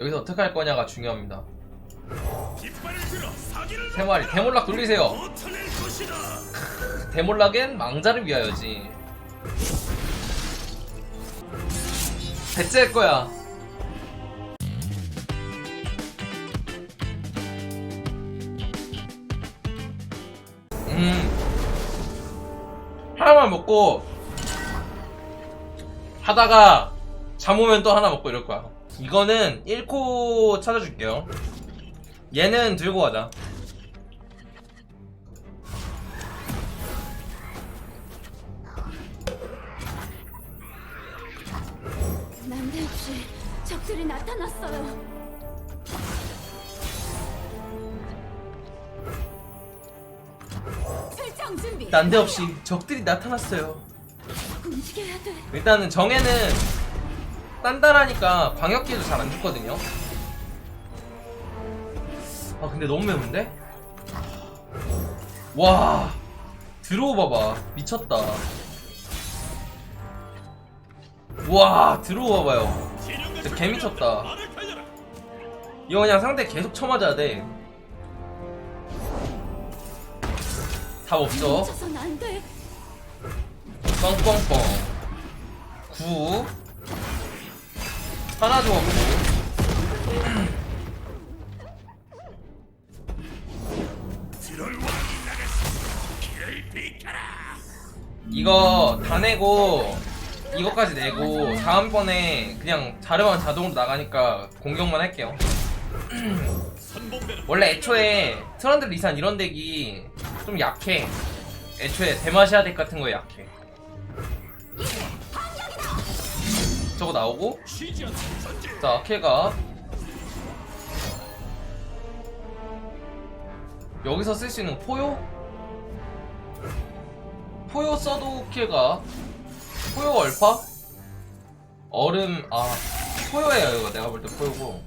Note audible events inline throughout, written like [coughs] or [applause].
여기서 어떻게 할 거냐가 중요합니다. 세 마리 대몰락 돌리세요. [laughs] 대몰락엔 망자를 위하여지. 배째일 거야. 음. 하나만 먹고 하다가 잠 오면 또 하나 먹고 이럴 거야. 이거는 1코 찾아줄게요. 얘는 들고 가자. 난데없이 적들이 나타났어요. 출정 준비. 난데없이 적들이 나타났어요. 움직여야 돼. 일단은 정해는 단단하니까 광역기도 잘 안 죽거든요. 아 근데 너무 매운데? 와 들어오 봐봐 미쳤다. 와 들어오 봐봐요. 진짜 개 미쳤다. 말을 달려라. 이거 그냥 상대 계속 쳐맞아야 돼. 답 없어. 뻥뻥뻥 9 하나 주었고 지롤 왕이 나갔어. 길을 비켜라. 이거 다 내고 이거까지 내고 다음번에 그냥 자르만 자동으로 나가니까 공격만 할게요 [clears throat] 원래 애초에 트런드 리산 이런 덱이 좀 약해 애초에 대마시아 덱 같은 거 약해 저거 나오고. 자, 캐가 여기서 쓸 수 있는 포요? 포요 써도 캐가 포요 얼파? 얼음 아 포요예요 이거 내가 볼 때 포요고.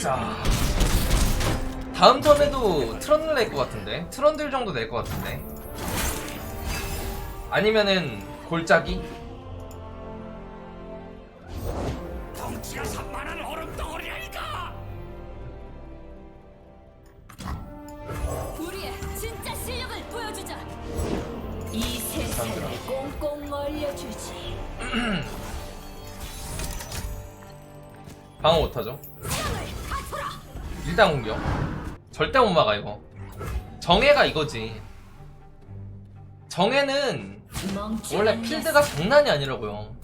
자 다음 턴에도 트런들 낼것 같은데 트런들 정도 낼 것 같은데 아니면은 골짜기? 덩치가 산만한 얼음 덩어리 아닐까? 우리의 진짜 실력을 보여주자. 이. 세상을 꽁꽁 얼려주지. [clears throat] 방어 못하죠. 일단 공격 절대 못 막아 이거 정해가 이거지 정해는 원래. 필드가 장난이 아니라고요.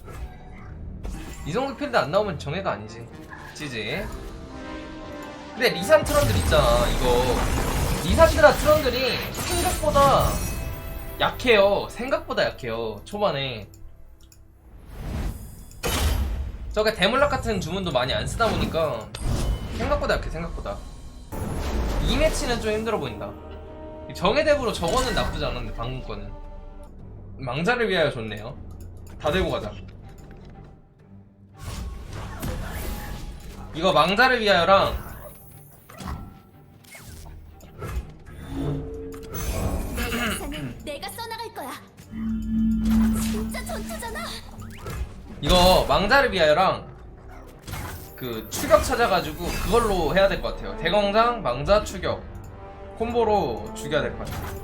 이 정도 필드 안 나오면 정해가 아니지. 지지. 근데 리산 트런들 있잖아 이거. 리산드라 트런들이 생각보다 약해요. 생각보다 약해요 초반에. 저게 데몰락 같은 주문도 많이 안 쓰다 보니까 생각보다 약해 생각보다. 이 매치는 좀 힘들어 보인다. 정해덱으로 저거는 나쁘지 않았는데 방금 거는 망자를 위하여 좋네요 다 들고 가자 이거 망자를 위하여랑 내 내가 써나갈 거야. 진짜 전투잖아. 이거 망자를 위하여랑 그 추격 찾아가지고 그걸로 해야 될 것 같아요 대광장 망자 추격 콤보로 죽여야 될 것 같아요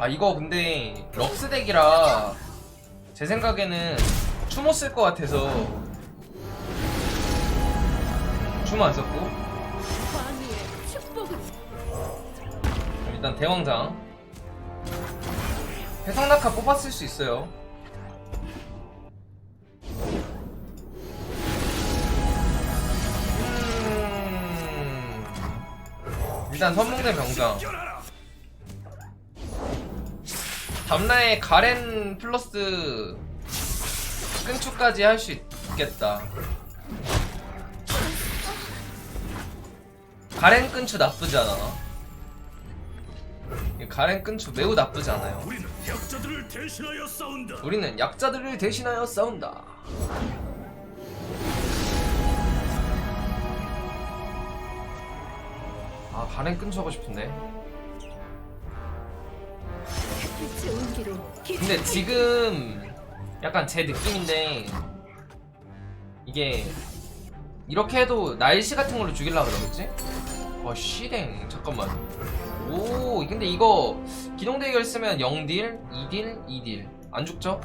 아 이거 근데 럭스 덱이라 제 생각에는 추모 쓸 것 같아서 추모 안 썼고. 일단 대왕장. 해성낙하 뽑았을 수 있어요. 음... 일단 선봉대 병장 담나의 가렌 플러스 끈추까지 할 수 있겠다. 가렌 끈추 나쁘지 않아. 가렌 끈추 매우 나쁘지 않아요. 우리는 약자들을 대신하여 싸운다. 우리는 약자들을 대신하여 싸운다. 아 가렌 끈추 하고 싶은데. 근데 지금 약간 제 느낌인데 이게 이렇게 해도 날씨 같은 걸로 죽일라 그러겠지? 아 씨댕. 잠깐만. 오 근데 이거 기동 대결 쓰면 0딜, 2딜, 2딜. 안 죽죠?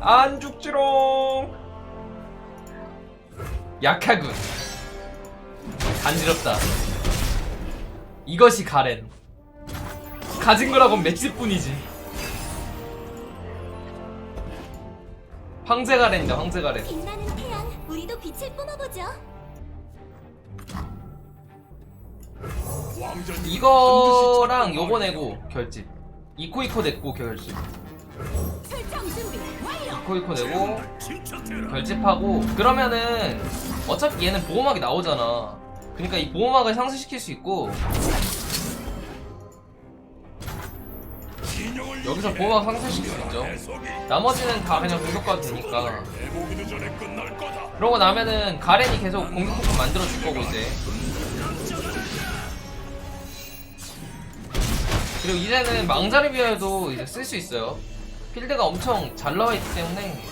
안 죽지롱. 약하군. 간지럽다. 이것이 가렌 가진 거라곤 맷집뿐이지 황제 가렌이다 황제 가렌 빛나는 태양, 우리도 빛을 뿜어보죠. 이거랑 요거 내고 결집 이코이코 냈고 결집 출정 준비 완료. 이코이코 내고. 결집하고 그러면은 어차피 얘는 보호막이 나오잖아 그러니까 이 보호막을 상승시킬 수 있고 여기서. 보호막 상승시킬 수 있죠. 나머지는 다 그냥 공격가도 되니까. 그러고 나면은 가렌이 계속 공격 포크 만들어 줄 거고 이제. 그리고 이제는 망자리비어도 이제 쓸 수 있어요. 필드가 엄청 잘 나와 있기 때문에.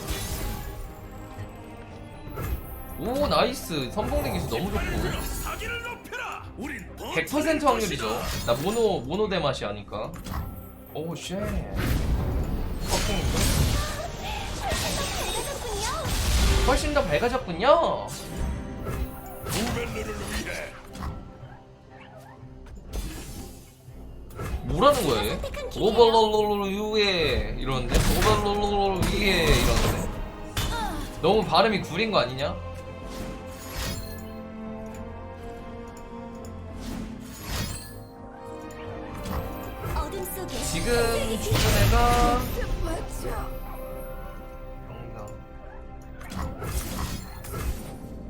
오 나이스. 선봉대 기수 너무 좋고. 사기를 높여라. 우린 100% 확률이죠. 나 모노 모노 대맛이 아니까 오쉣 퍼킹 훨씬 더 밝아졌군요 뭐라는 거야 얘? 오버롤롤 위에 이러는데 오버롤롤 위에 이러는데 너무 발음이 구린 거 아니냐? 영당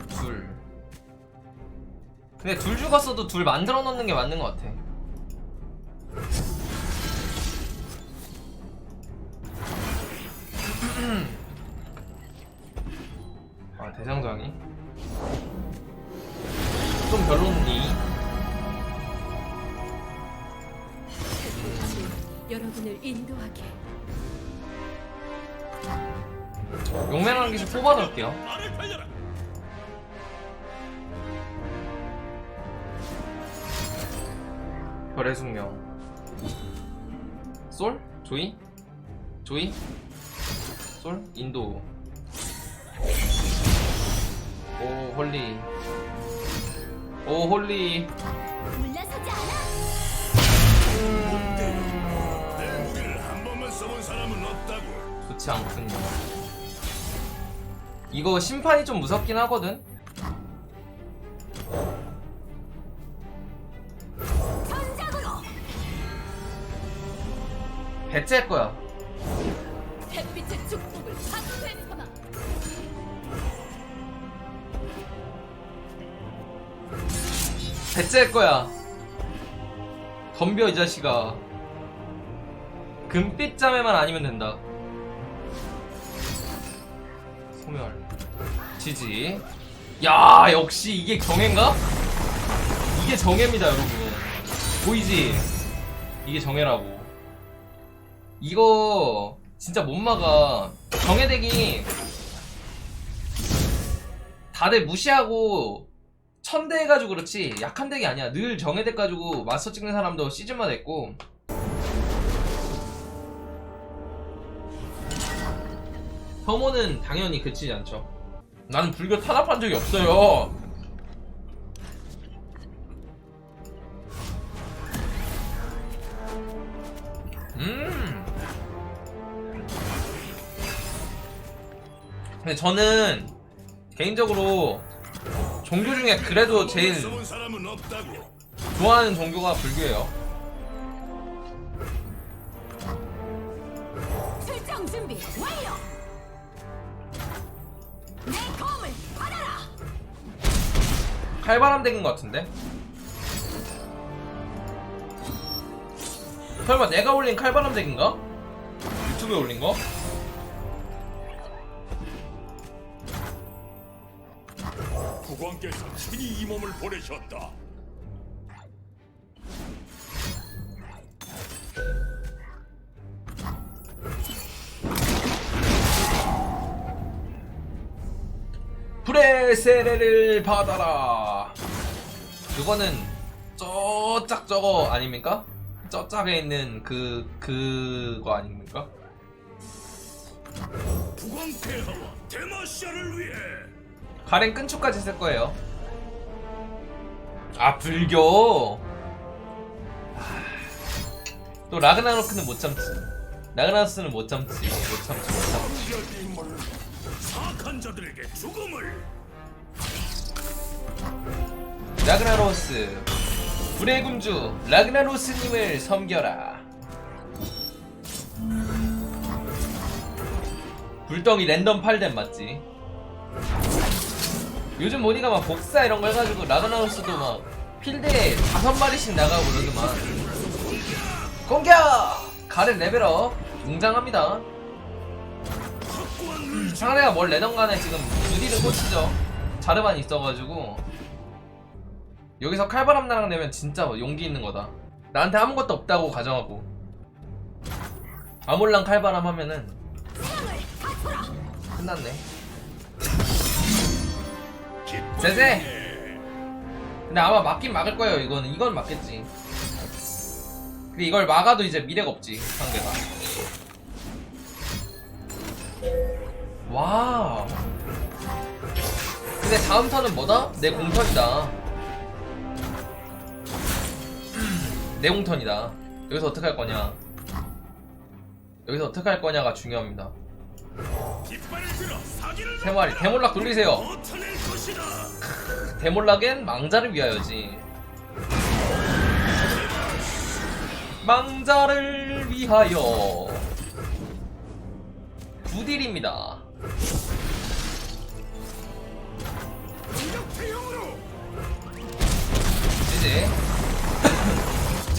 둘. 근데 둘 죽었어도 둘 만들어 놓는 게 맞는 것 같아. 아 대장장이? 좀 별론디 여러분을 인도하게. 용맹한 기술 뽑아놓을게요. 별의 숙명 솔? 조이? 조이? 솔? 인도 오 홀리 오 홀리 좋지 않군요 이거 심판이 좀 무섭긴 하거든. 배째일 거야. 배째일 거야 덤벼 이 자식아 금빛 자매만 아니면 된다 소멸. 지지. 야 역시 이게 정해인가? 이게 정해입니다 여러분. 보이지? 이게 정해라고. 이거 진짜 못 막아. 정해덱이 다들 무시하고 천대 해가지고 그렇지. 약한 덱이 아니야. 늘 정해덱 가지고 마스터 찍는 사람도 시즌마다 있고 혐오는 당연히 그치지 않죠 나는 불교 탄압한 적이 없어요 음 근데 저는 개인적으로 종교 중에 그래도 제일. 좋아하는 종교가 불교예요. 칼바람 덱인 것 같은데? 설마 내가 올린 칼바람 덱인가? 유튜브에 올린 거? 국왕께서 친히 이 몸을 보내셨다. 불의 세례를 받아라. 그거는 저짝 저거 아닙니까? 저짝에 있는 그 그거 아닙니까? 국왕 폐하와 데마시아를 위해 가렌 끈축까지 쓸 거예요. 아 불교. 아, 또 라그나로크는 못 참지. 라그나로스는 못 참지. 못 참지. 못 참지. 사악한 자들에게 죽음을 라그나로스 불의 군주 라그나로스님을 섬겨라. 불덩이 랜덤 8댐 맞지? 요즘 모니가 막 복사 이런 거 해가지고 라그나로스도 막 필드에 다섯 마리씩 나가고 그러더만 공격! 가렌 레벨업 웅장합니다 상대가 뭘 내던 간에 지금 두디는 꽂히죠 자르만 있어가지고 여기서 칼바람 나랑 내면 진짜 용기 있는 거다. 나한테 아무것도 없다고 가정하고. 아몰랑 칼바람 하면은 끝났네. 제제! 근데 아마 막긴 막을 거예요 이거는. 이건 막겠지. 근데 이걸 막아도 이제 미래가 없지 상대가. 와우. 근데 다음 턴은 뭐다? 내 공턴이다 내 공턴이다 여기서 어떻게 할 거냐 여기서 어떻게 할 거냐가 중요합니다 세 마리 대몰락 돌리세요. [laughs] 대몰락엔 망자를 위하여지. 망자를 위하여. 부딜입니다. 이제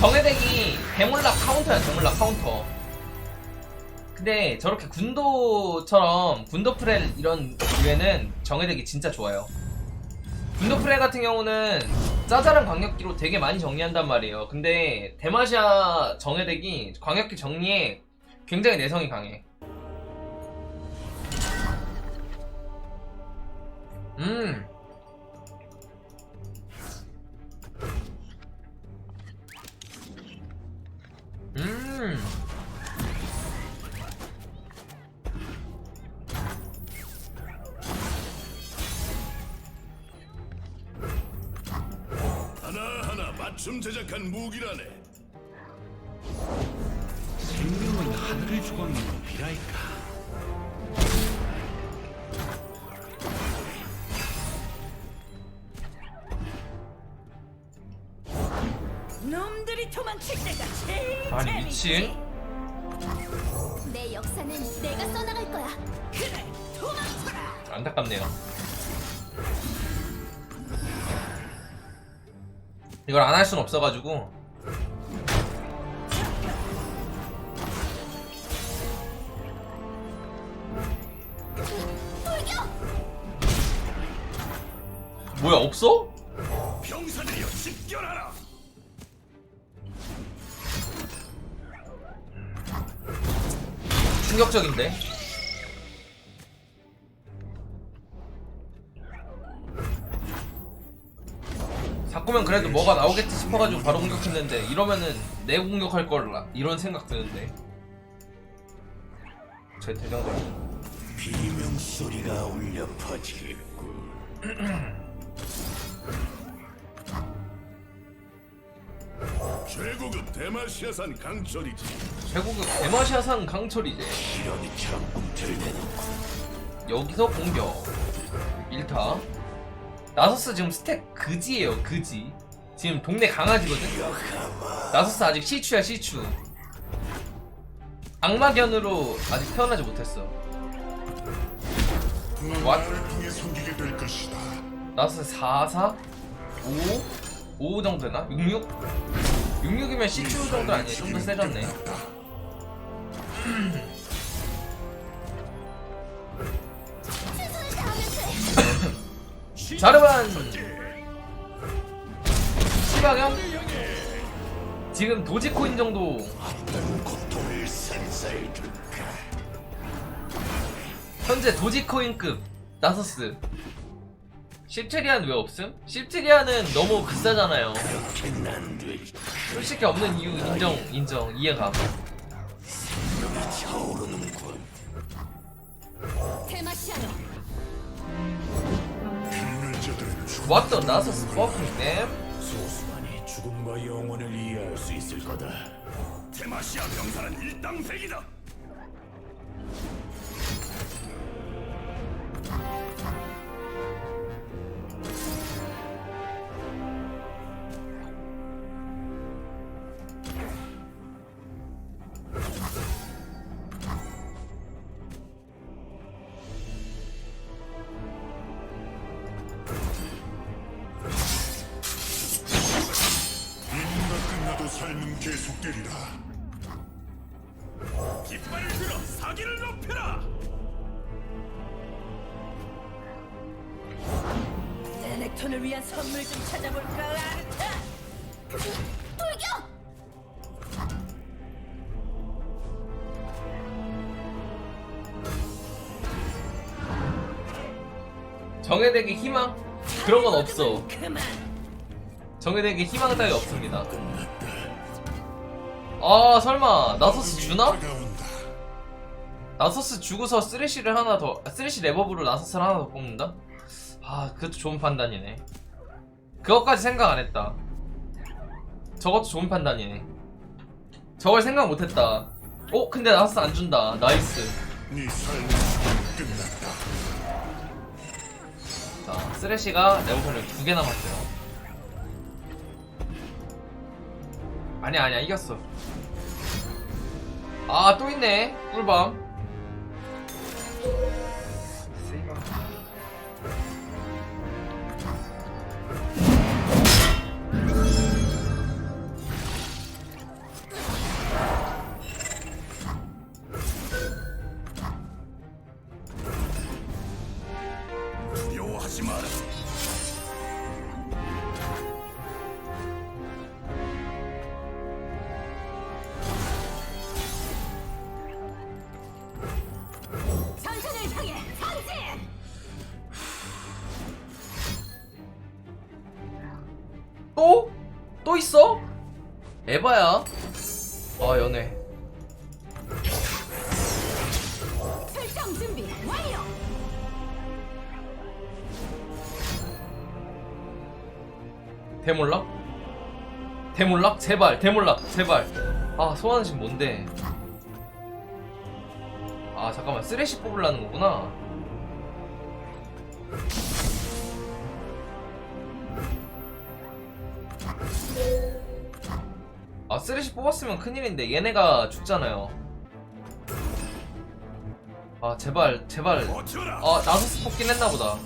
정해덱이 대몰락 카운터야 대몰락 카운터. 근데 저렇게 군도처럼 군도 프렐 이런 류에는 정해덱이 진짜 좋아요. 군도 프렐 같은 경우는 짜잘한 광역기로 되게 많이 정리한단 말이에요. 근데 대마시아 정해덱이 광역기 정리에 굉장히 내성이 강해. 음. 음. 하나하나 맞춤 제작한 무기라네. 생명은 하늘을 조각내는 비라이까 미친. 내 역사는 내가 써나갈 거야. 그래, 도망쳐라. 안타깝네요. 이걸 안 할 순 없어가지고 돌격! 뭐야 없어? 병사들이여 집결하라. 충격적인데? 자꾸면 그래도 뭐가 나오겠지 싶어가지고 바로 공격했는데 이러면은 내 공격할 걸 이런 생각 드는데 제 대장전 비명 소리가 울려 퍼지겠군. [clears throat] 최고급 대마시아산 강철이지. 최고급 대마시아산 강철이제 이러니처럼 꿈틀대는 여기서 공격. 1타. 나서스 지금 스택 그지예요 그지. 지금 동네 강아지거든? 나서스 아직 시추야 시추. 악마견으로 아직 태어나지 못했어. 나를 통해 숨기게 될 것이다. 나서스 4, 4, 5, 5 정도 되나? 66? 66이면 시추 정도 아니에요 좀 더 세졌네. [coughs] 자르반 시방형 지금 도지코인 정도? 현재 도지코인급 나서스 십트리안 왜 없음? 십트리안은 너무 비싸잖아요. 솔직히 없는 이유 인정 인정 이해가 나서스 퍼킹 댐 소수만이 죽음과 영혼을 이해할 수 있을 거다. 테마시아 병사는 일당백이다. 레넥톤을 위한 선물 좀 찾아볼까? 아르타 돌격! 정해되기 희망? 그런 건 없어. 그만. 정해되기 희망 따위 없습니다. 아 설마 나서스 주나? 나서스 주고서 쓰레쉬를 하나 더 쓰레쉬 레버브로 나서스를 하나 더 뽑는다? 아 그것도 좋은 판단이네. 그것까지 생각 안 했다. 저것도 좋은 판단이네. 저걸 생각 못 했다. 어 근데 나서스 안 준다. 나이스. 네. 자 쓰레쉬가 레버브를 두개 남았어요. 아니야 아니야 이겼어. 아 또 있네. 꿀밤 있어? 에바야. 아 연애. 준비 완료. 대몰락? 대몰락? 제발 대몰락 제발. 아 소환신 뭔데? 아 잠깐만. 쓰레쉬 뽑으려는 거구나 쓰레쉬 뽑았으면 큰일인데 얘네가 죽잖아요. 아 제발 제발. 아 나서스 뽑긴 했나보다.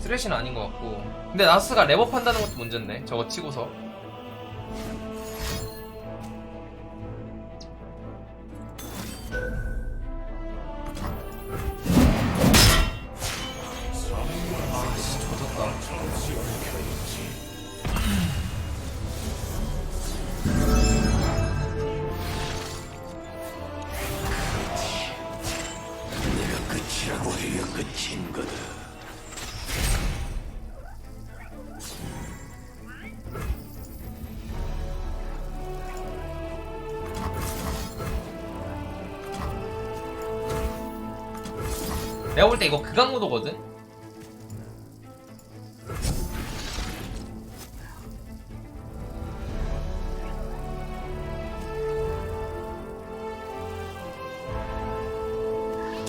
쓰레쉬는 아닌 것 같고. 근데 나스가 레버 판다는 것도 문제인데 저거 치고서 볼 때 이거 극강무도거든?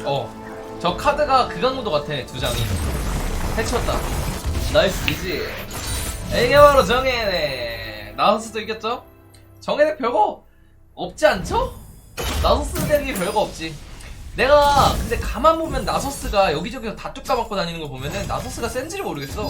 어, 저 카드가 극강무도 같아, 두 장이. 해치웠다. 나이스, 이지. 이게 바로 정해네. 나서스도 이겼죠? 정해네 별거 없지 않죠? 되는 게 별거 없지. 내가 근데 가만 보면 나서스가 여기저기서 다 뚝 까먹고 다니는 거 보면은 나서스가 센지를 모르겠어.